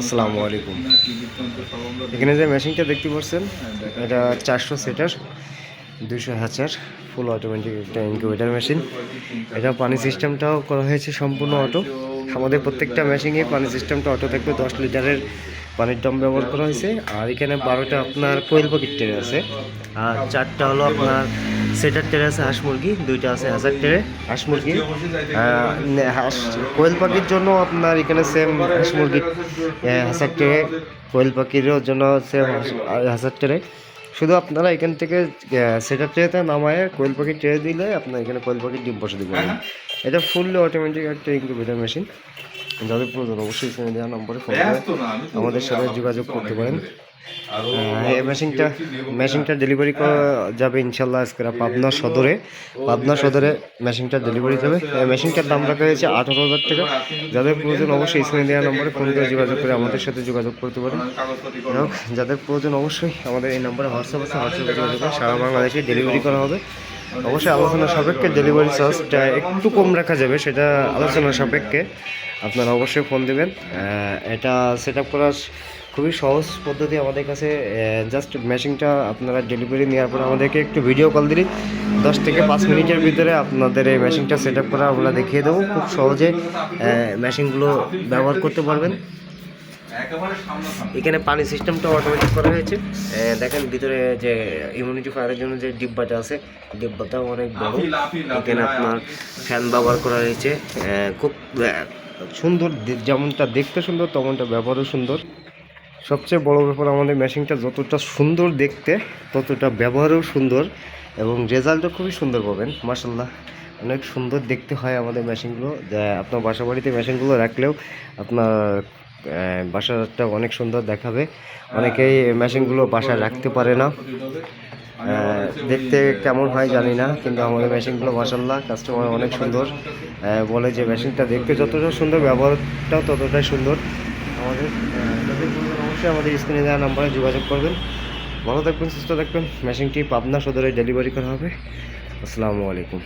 আসসালামু আলাইকুম। এখানে যে মেশিনটা দেখতে পাচ্ছেন, এটা চারশো সিটার দুশো হাজার ফুল অটোমেটিক একটা ইনকিউবেটার মেশিন এটা পানি সিস্টেমটাও করা হয়েছে সম্পূর্ণ অটো। আমাদের প্রত্যেকটা মেশিনে পানি সিস্টেমটা অটো থাকবে, দশ লিটারের পানির ড্রাম ব্যবহার করা হয়েছে। আর এখানে বারোটা আপনার কোয়েল পকেট ট্রে আছে। আর চারটা হলো আপনার সেটার ট্রে আছে হাঁস মুরগি দুইটা আছে হাজার ট্রে। হাঁস মুরগি হাঁস কোয়েল পাখির জন্য আপনার এখানে সেম হাঁস মুরগি হাজার ট্রে কোয়েল পাখির জন্য সেম হাজার ট্রে। শুধু আপনারা এখান থেকে সেটার ট্রেতে নামায় কোয়েল পাখি ট্রে দিলে আপনার এখানে কোয়েল পাখির ডিম বসে দিতে পারবেন। এটা ফুললি অটোমেটিক একটা ইনকিউবেটার মেশিন যাদের প্রয়োজন অবশ্যই দেওয়া নম্বরে ফোন করে আমাদের সাথে যোগাযোগ করতে পারেন। এই মেশিনটা মেশিনটা ডেলিভারি করা যাবে ইনশাল্লাহ আজকে পাবনা সদরে। পাবনা সদরে মেশিনটা ডেলিভারি যাবে মেশিনটার দাম রাখা হয়েছে আঠারো হাজার টাকা। যাদের প্রয়োজন অবশ্যই স্ক্রিনে দেওয়া নম্বরে ফোন করে যোগাযোগ করে আমাদের সাথে যোগাযোগ করতে পারেন। এবং যাদের প্রয়োজন অবশ্যই আমাদের এই নম্বরে হোয়াটসঅ্যাপ আছে হোয়াটসঅ্যাপে যোগাযোগ করে সারা বাংলাদেশে ডেলিভারি করা হবে। অবশ্যই আলোচনা সাপেক্ষে ডেলিভারি চার্জটা একটু কম রাখা যাবে সেটা আলোচনা সাপেক্ষে। আপনারা অবশ্যই ফোন দেবেন। এটা সেট আপ করার খুবই সহজ পদ্ধতি আমাদের কাছে জাস্ট মেশিনটা আপনারা ডেলিভারি নেওয়ার পর আমাদেরকে একটু ভিডিও কল দিলেই দশ থেকে পাঁচ মিনিটের ভিতরে আপনাদের এই মেশিনটা সেট আপ করা আমরা দেখিয়ে দেবো। খুব সহজে মেশিনগুলো ব্যবহার করতে পারবেন। এখানে পানি সিস্টেমটা অটোমেটিক করা হয়েছে। দেখেন ভিতরে যে ইমিউনিটি ফায়ারের জন্য যে ডিব্বাটা আছে ডিব্বাটাও অনেক বড়। এখানে আপনার ফ্যান ব্যবহার করা হয়েছে। খুব সুন্দর যেমনটা দেখতে সুন্দর তেমনটা ব্যবহারও সুন্দর। সবচেয়ে বড় ব্যাপার আমাদের মেশিনটা যতটা সুন্দর দেখতে, ততটা ব্যবহারও সুন্দর এবং রেজাল্টও খুবই সুন্দর পাবেন মাসাল্লাহ অনেক সুন্দর দেখতে হয় আমাদের মেশিনগুলো আপনার বাসা বাড়িতে মেশিনগুলো রাখলেও আপনার বাসাটা অনেক সুন্দর দেখাবে। অনেকেই মেশিনগুলো বাসায় রাখতে পারে না। দেখতে কেমন হয় জানি না, কিন্তু আমাদের মেশিনগুলো মাসাল্লাহ কাস্টমার অনেক সুন্দর। বলে যে মেশিনটা দেখতে যতটা সুন্দর, ব্যবহারটাও ততটাই সুন্দর। আমাদের অবশ্যই আমাদের স্ক্রিনে দেওয়া নাম্বারে যোগাযোগ করবেন। ভালো থাকবেন, সুস্থ থাকবেন। মেশিনটি পাবনা সদরে ডেলিভারি করা হবে। আসসালামু আলাইকুম।